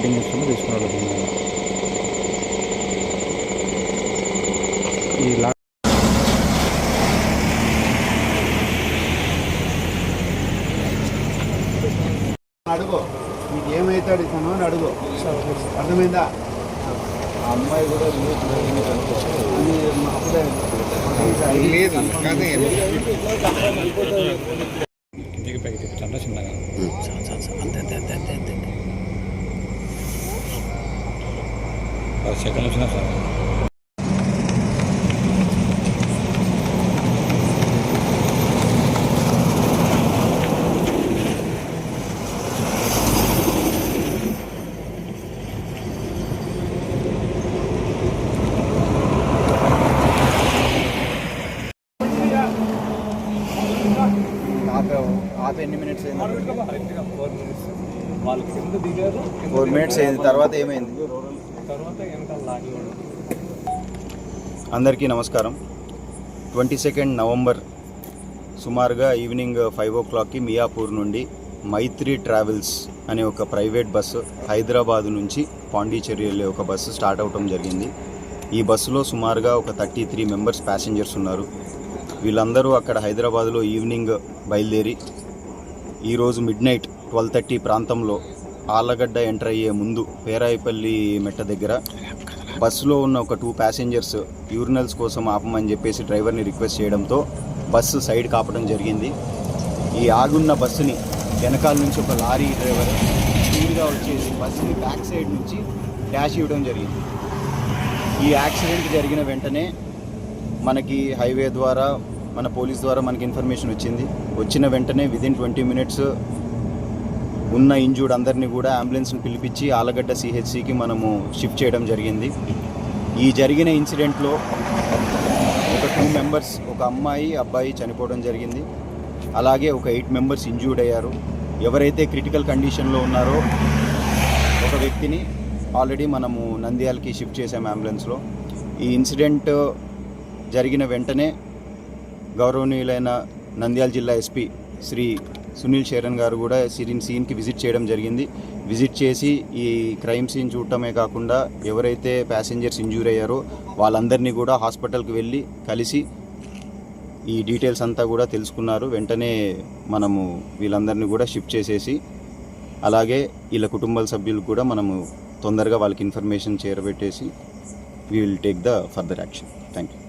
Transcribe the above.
Waiting లిస్ట్లో తీసుకురావాలి దీన్ని ఈ లా అడుగు. నీకు ఏమైతాడు ఇతను అని అడుగు. అర్థమైందా? ఆ అమ్మాయి కూడా లేదు. చిన్నగా పది సెకండ్లు వచ్చినా సార్ ఆపావు ఆపి ఎన్ని మినిట్స్ అయింది వాళ్ళు కింద దిగారు ఫోర్ మినిట్స్ అయింది తర్వాత ఏమైంది తర్వాత వెనకాల లాగేవాడు అందరికీ నమస్కారం. ట్వంటీ సెకండ్ నవంబర్ సుమారుగా ఈవినింగ్ ఫైవ్ ఓ క్లాక్కి మియాపూర్ నుండి మైత్రి ట్రావెల్స్ అనే ఒక ప్రైవేట్ బస్సు హైదరాబాద్ నుంచి పాండిచేరి వెళ్ళే ఒక బస్సు స్టార్ట్ అవటం జరిగింది. ఈ బస్సులో సుమారుగా ఒక థర్టీ త్రీ మెంబర్స్ ప్యాసింజర్స్ ఉన్నారు. వీళ్ళందరూ అక్కడ హైదరాబాద్లో ఈవినింగ్ బయలుదేరి ఈరోజు మిడ్ నైట్ ట్వెల్వ్ థర్టీ ప్రాంతంలో ఆళ్ళగడ్డ ఎంటర్ అయ్యే ముందు పేరాయిపల్లి మెట్ట దగ్గర బస్సులో ఉన్న ఒక టూ ప్యాసింజర్స్ యూరినల్స్ కోసం ఆపమని చెప్పేసి డ్రైవర్ని రిక్వెస్ట్ చేయడంతో బస్సు సైడ్ కాపడం జరిగింది. ఈ ఆగున్న బస్సుని వెనకాల నుంచి ఒక లారీ డ్రైవర్ స్పీడ్గా వచ్చేసి బస్సుని బ్యాక్ సైడ్ నుంచి డాష్ ఇవ్వడం జరిగింది. ఈ యాక్సిడెంట్ జరిగిన వెంటనే మనకి హైవే ద్వారా మన పోలీస్ ద్వారా మనకి ఇన్ఫర్మేషన్ వచ్చింది. వచ్చిన వెంటనే విదిన్ ట్వంటీ మినిట్స్ ఉన్న ఇంజూర్డ్ అందరినీ కూడా అంబులెన్స్ని పిలిపించి ఆలగడ్డ సిహెచ్సికి మనము షిఫ్ట్ చేయడం జరిగింది. ఈ జరిగిన ఇన్సిడెంట్లో ఒక టూ మెంబర్స్ ఒక అమ్మాయి అబ్బాయి చనిపోవడం జరిగింది. అలాగే ఒక ఎయిట్ మెంబర్స్ ఇంజూర్డ్ అయ్యారు. ఎవరైతే క్రిటికల్ కండిషన్లో ఉన్నారో ఒక వ్యక్తిని ఆల్రెడీ మనము నంద్యాలకి షిఫ్ట్ చేసాం అంబులెన్స్లో. ఈ ఇన్సిడెంట్ జరిగిన వెంటనే గౌరవనీయులైన నంద్యాల జిల్లా ఎస్పీ శ్రీ సునీల్ శరణ్ గారు కూడా సిరిన్ సీన్కి విజిట్ చేయడం జరిగింది. విజిట్ చేసి ఈ క్రైమ్ సీన్ చూడటమే కాకుండా ఎవరైతే ప్యాసింజర్స్ ఇంజూర్ అయ్యారో వాళ్ళందరినీ కూడా హాస్పిటల్కి వెళ్ళి కలిసి ఈ డీటెయిల్స్ అంతా కూడా తెలుసుకున్నారు. వెంటనే మనము వీళ్ళందరినీ కూడా షిఫ్ట్ చేసేసి అలాగే వీళ్ళ కుటుంబ సభ్యులు కూడా మనము తొందరగా వాళ్ళకి information చేరబెట్టేసి we will take the further action. Thank you